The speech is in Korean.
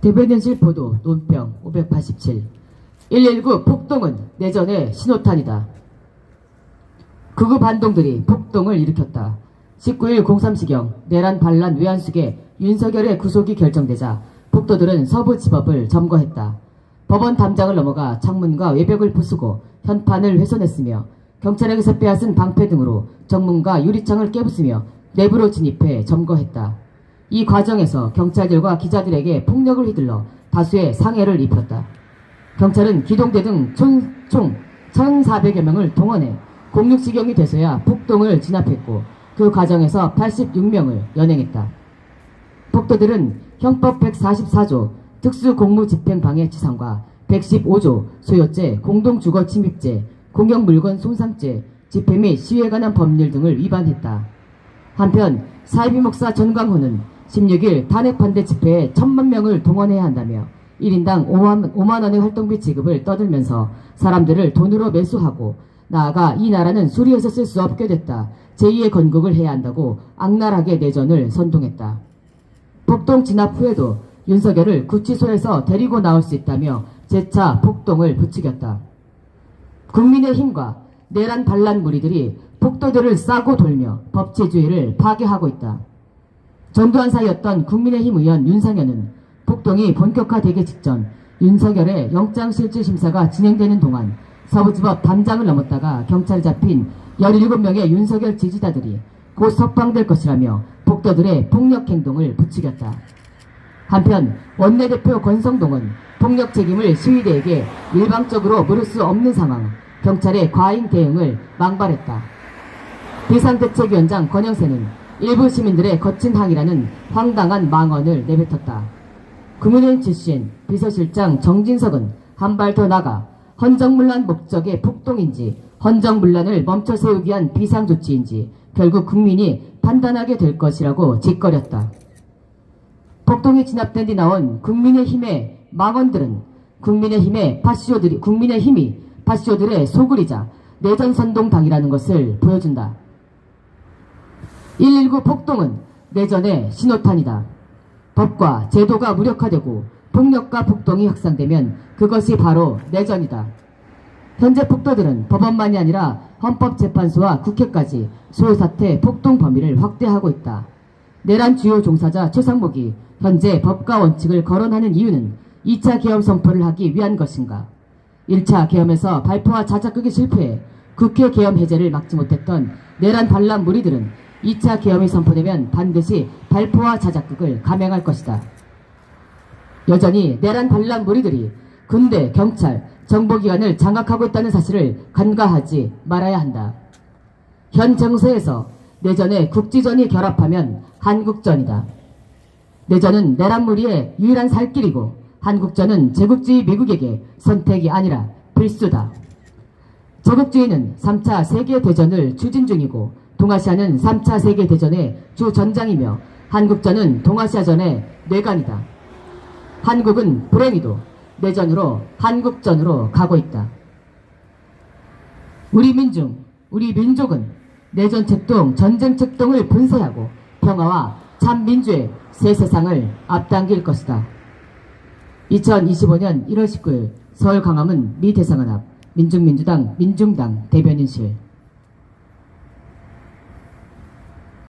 대변인실 보도 논평 587 119 폭동은 내전의 신호탄이다. 극우 반동들이 폭동을 일으켰다. 19일 03시경 내란 반란 외환숙의 윤석열의 구속이 결정되자 폭도들은 서부지법을 점거했다. 법원 담장을 넘어가 창문과 외벽을 부수고 현판을 훼손했으며 경찰에게서 빼앗은 방패 등으로 정문과 유리창을 깨부수며 내부로 진입해 점거했다. 이 과정에서 경찰들과 기자들에게 폭력을 휘둘러 다수의 상해를 입혔다. 경찰은 기동대 등 총, 총 1,400여 명을 동원해 06시경이 돼서야 폭동을 진압했고 그 과정에서 86명을 연행했다. 폭도들은 형법 144조 특수공무집행방해 치상과 115조 소요죄, 공동주거침입죄, 공영물건 손상죄, 집회 및 시위에 관한 법률 등을 위반했다. 한편 사이비 목사 전광호는 16일 탄핵 반대 집회에 천만 명을 동원해야 한다며 1인당 5만, 5만 원의 활동비 지급을 떠들면서 사람들을 돈으로 매수하고 나아가 이 나라는 수리해서 쓸 수 없게 됐다. 제2의 건국을 해야 한다고 악랄하게 내전을 선동했다. 폭동 진압 후에도 윤석열을 구치소에서 데리고 나올 수 있다며 재차 폭동을 부추겼다. 국민의 힘과 내란 반란 무리들이 폭도들을 싸고 돌며 법치주의를 파괴하고 있다. 전두환 사이였던 국민의힘 의원 윤상현은 폭동이 본격화되기 직전 윤석열의 영장실질심사가 진행되는 동안 서부지법 담장을 넘었다가 경찰에 잡힌 17명의 윤석열 지지자들이 곧 석방될 것이라며 폭도들의 폭력 행동을 부추겼다. 한편 원내대표 권성동은 폭력 책임을 시위대에게 일방적으로 물을 수 없는 상황, 경찰의 과잉 대응을 망발했다. 비상대책위원장 권영세는 일부 시민들의 거친 항의라는 황당한 망언을 내뱉었다. 국민의힘 출신 비서실장 정진석은 한 발 더 나가 헌정문란 목적의 폭동인지 헌정문란을 멈춰 세우기 위한 비상조치인지 결국 국민이 판단하게 될 것이라고 짓거렸다. 폭동이 진압된 뒤 나온 국민의힘의 망언들은 국민의힘의 파시오들이 국민의힘이 파시오들의 소굴이자 내전 선동당이라는 것을 보여준다. 119 폭동은 내전의 신호탄이다. 법과 제도가 무력화되고 폭력과 폭동이 확산되면 그것이 바로 내전이다. 현재 폭도들은 법원만이 아니라 헌법재판소와 국회까지 소요사태 폭동 범위를 확대하고 있다. 내란 주요 종사자 최상목이 현재 법과 원칙을 거론하는 이유는 2차 계엄 선포를 하기 위한 것인가? 1차 계엄에서 발포와 자작극이 실패해 국회 계엄 해제를 막지 못했던 내란 반란 무리들은 2차 계엄이 선포되면 반드시 발포와 자작극을 감행할 것이다. 여전히 내란 반란 무리들이 군대, 경찰, 정보기관을 장악하고 있다는 사실을 간과하지 말아야 한다. 현 정세에서 내전에 국지전이 결합하면 한국전이다. 내전은 내란 무리의 유일한 살길이고 한국전은 제국주의 미국에게 선택이 아니라 필수다. 제국주의는 3차 세계대전을 추진 중이고 동아시아는 3차 세계대전의 주 전장이며 한국전은 동아시아전의 뇌관이다. 한국은 불행히도 내전으로 한국전으로 가고 있다. 우리 민중, 우리 민족은 내전 책동, 전쟁 책동을 분쇄하고 평화와 참 민주의 새 세상을 앞당길 것이다. 2025년 1월 19일 서울 강화문 미 대상원 앞 민중민주당 민중당 대변인실